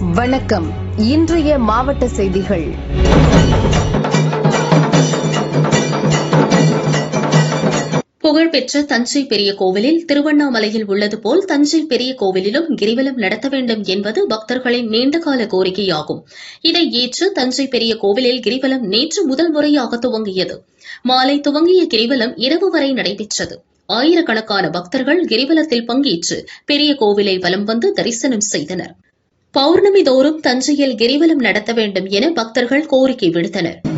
வணக்கம். இன்றைய மாவட்ட செய்திகள். புகழ்பெற்ற தஞ்சை பெரிய கோவிலில் திருவண்ணாமலையில் உள்ளது போல் தஞ்சை பெரிய கோவிலிலும் கிரிவலம் நடத்த வேண்டும் என்பது பக்தர்களின் நீண்டகால கோரிக்கையாகும். இதை ஏற்று தஞ்சை பெரிய கோவிலில் கிரிவலம் நேற்று முதல் முறையாக துவங்கியது. மாலை துவங்கிய கிரிவலம் இரவு வரை நடைபெற்றது. ஆயிரக்கணக்கான பக்தர்கள் கிரிவலத்தில் பங்கேற்று பெரிய கோவிலை வலம் வந்து தரிசனம் செய்தனர். பௌர்ணமி தோறும் தஞ்சையில் கிரிவலம் நடத்த வேண்டும் என பக்தர்கள் கோரிக்கை விடுத்தனர்.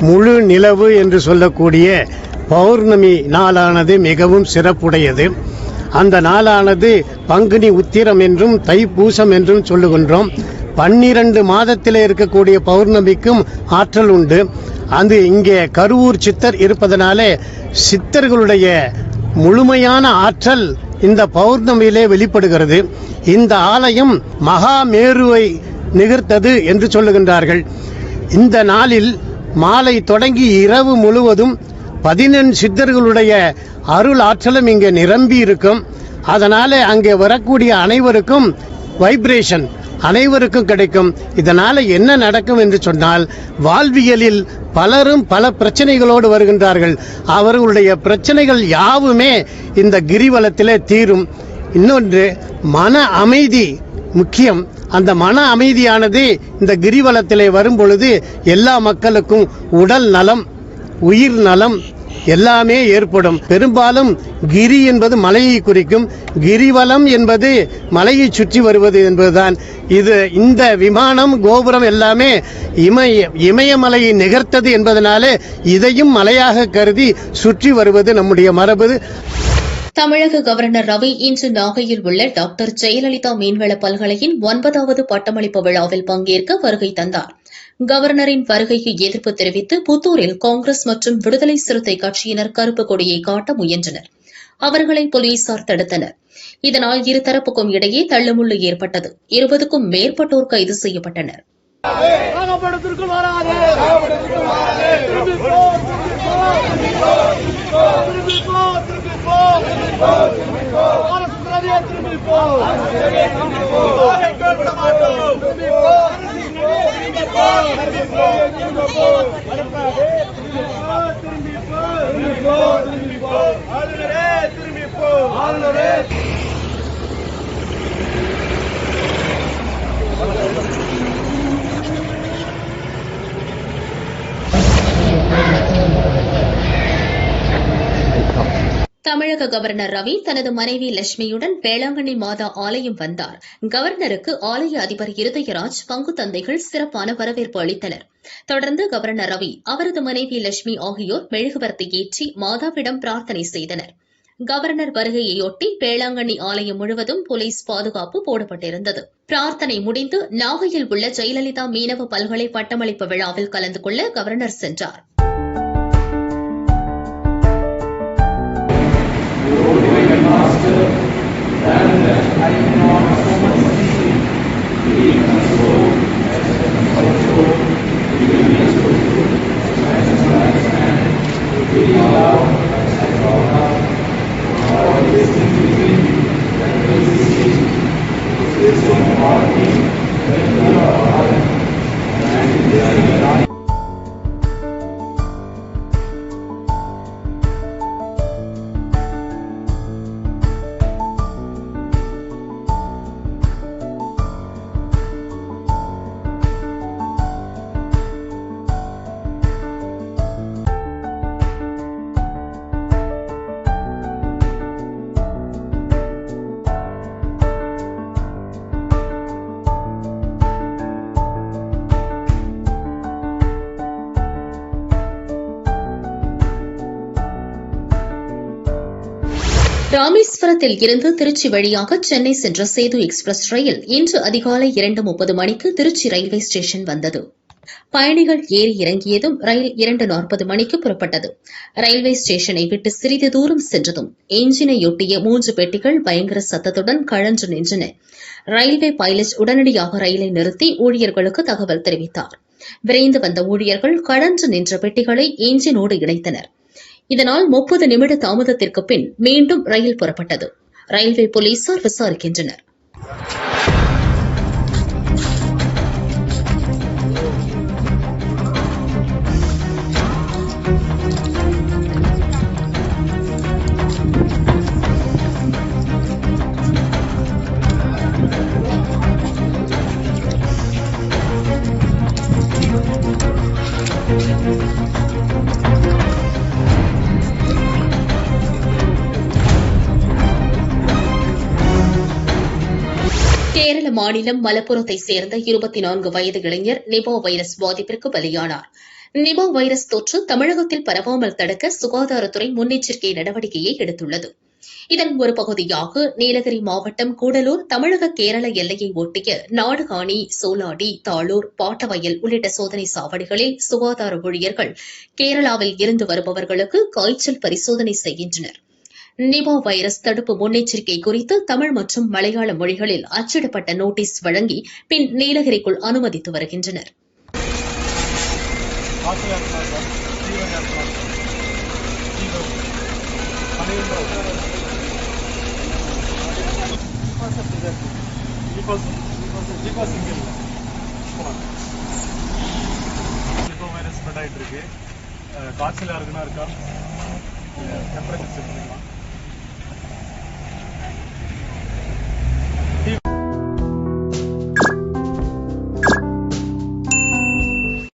முழு நிலவு என்று சொல்லக்கூடிய பௌர்ணமி நாளானது மிகவும் சிறப்புடையது. அந்த நாளானது பங்குனி உத்திரம் என்றும் தைப்பூசம் என்றும் சொல்லுகின்றோம். பன்னிரண்டு மாதத்தில் இருக்கக்கூடிய பௌர்ணமிக்கும் ஆற்றல் உண்டு. அது இங்கே கருவூர் சித்தர் இருப்பதனாலே சித்தர்களுடைய முழுமையான ஆற்றல் இந்த பௌர்ணமியிலே வெளிப்படுகிறது. இந்த ஆலயம் மகாமேருவை நிகர்த்தது என்று சொல்லுகின்றார்கள். இந்த நாளில் மாலை தொடங்கி இரவு முழுவதும் பதினெண் சித்தர்களுடைய அருள் ஆற்றலும் இங்கே நிரம்பி இருக்கும். அதனால அங்கே வரக்கூடிய அனைவருக்கும் வைப்ரேஷன் அனைவருக்கும் கிடைக்கும். இதனால என்ன நடக்கும் என்று சொன்னால் வாழ்வியலில் பலரும் பல பிரச்சனைகளோடு வருகின்றார்கள். அவர்களுடைய பிரச்சனைகள் யாவுமே இந்த கிரிவலத்திலே தீரும். இன்னொன்று மன அமைதி முக்கியம். அந்த மன அமைதியானது இந்த கிரிவலத்திலே வரும் பொழுது எல்லா மக்களுக்கும் உடல் நலம் உயிர் நலம் எல்லாமே ஏற்படும். பெரும்பாலும் கிரி என்பது மலையை குறிக்கும். கிரிவலம் என்பது மலையை சுற்றி வருவது என்பதுதான். இது இந்த விமானம் கோபுரம் எல்லாமே இமய இமயமலையை நிகர்த்தது என்பதனாலே இதையும் மலையாக கருதி சுற்றி வருவது நம்முடைய மரபு. தமிழக கவர்னர் ரவி இன்று நாகையில் உள்ள டாக்டர் ஜெயலலிதா மீன்வள பல்கலையின் ஒன்பதாவது பட்டமளிப்பு விழாவில் பங்கேற்க வருகை தந்தார். கவர்னரின் வருகைக்கு எதிர்ப்பு தெரிவித்து புத்தூரில் காங்கிரஸ் மற்றும் விடுதலை சிறுத்தை கட்சியினர் கருப்பு கொடியை காட்ட முயன்றனர். அவர்களை போலீசார் தடுத்தனர். இதனால் இருதரப்புக்கும் இடையே தள்ளுமுள்ளு ஏற்பட்டது. இருபதுக்கும் மேற்பட்டோர் கைது செய்யப்பட்டனர். நாகப்படத்திற்குள் வராதே திரும்பி போ திரும்பி போ திரும்பி போ திரும்பி போ அரசு பிரதியை திரும்பி போ திரும்பி போ ஆளுநரே திரும்பி போ ஆளுநரே தமிழக கவர்னர் ரவி தனது மனைவி லட்சுமியுடன் வேளாங்கண்ணி மாதா ஆலயம் வந்தார். கவர்னருக்கு ஆலய அதிபர் இருதயராஜ் பங்கு தந்தைகள் சிறப்பான வரவேற்பு அளித்தனர். தொடர்ந்து கவர்னர் ரவி அவரது மனைவி லட்சுமி ஆகியோர் மெழுகுவர்த்தி ஏற்றி மாதாவிடம் பிரார்த்தனை செய்தனர். கவர்னர் வருகையையொட்டி வேளாங்கண்ணி ஆலயம் முழுவதும் போலீஸ் பாதுகாப்பு போடப்பட்டிருந்தது. பிரார்த்தனை முடிந்து நாகையில் உள்ள ஜெயலலிதா மீனவ பல்கலை பட்டமளிப்பு விழாவில் கலந்து கொள்ள கவர்னர் சென்றார். ராமேஸ்வரத்தில் இருந்து திருச்சி வழியாக சென்னை சென்ற சேது எக்ஸ்பிரஸ் ரயில் இன்று அதிகாலை இரண்டு முப்பது மணிக்கு திருச்சி ரயில்வே ஸ்டேஷன் வந்தது. பயணிகள் ஏறி இறங்கியதும் ரயில் இரண்டு நாற்பது மணிக்கு புறப்பட்டது. ரயில்வே ஸ்டேஷனை விட்டு சிறிது தூரம் சென்றதும் எஞ்சினையொட்டிய மூன்று பெட்டிகள் பயங்கர சத்தத்துடன் கழன்று நின்றன. ரயில்வே பைலட் உடனடியாக ரயிலை நிறுத்தி ஊழியர்களுக்கு தகவல் தெரிவித்தார். விரைந்து வந்த ஊழியர்கள் கழன்று நின்ற பெட்டிகளை எஞ்சினோடு இணைத்தனர். இதனால் முப்பது நிமிட தாமதத்திற்கு பின் மீண்டும் ரயில் புறப்பட்டது. ரயில்வே போலீசார் விசாரிக்கின்றனர். கேரள மாநிலம் மலப்புரத்தை சேர்ந்த இருபத்தி நான்கு வயது இளைஞர் நிபா வைரஸ் பாதிப்பிற்கு பலியானார். நிபா வைரஸ் தொற்று தமிழகத்தில் பரவாமல் தடுக்க சுகாதாரத்துறை முன்னெச்சரிக்கை நடவடிக்கையை எடுத்துள்ளது. இதன் ஒரு பகுதியாக நீலகிரி மாவட்டம் கூடலூர் தமிழக கேரள எல்லையை ஒட்டிய நாடுகாணி சோலாடி தாளூர் பாட்டவயல் உள்ளிட்ட சோதனை சாவடிகளில் சுகாதார ஊழியர்கள் கேரளாவில் இருந்து வருபவர்களுக்கு காய்ச்சல் பரிசோதனை செய்கின்றனர். நிபா வைரஸ் தடுப்பு முன்னெச்சரிக்கை குறித்து தமிழ் மற்றும் மலையாள மொழிகளில் அச்சிடப்பட்ட நோட்டீஸ் வழங்கி பின் நீலகிரிக்குள் அனுமதித்து வருகின்றனர். காய்ச்சல் இருக்குமா வைரஸ் ஸ்ப்ரெட் ஆகிட்டு இருக்கு. அஹ் காய்ச்சல் இருக்கா? டெம்பரேச்சர் செக் பண்ணிக்கலாம்.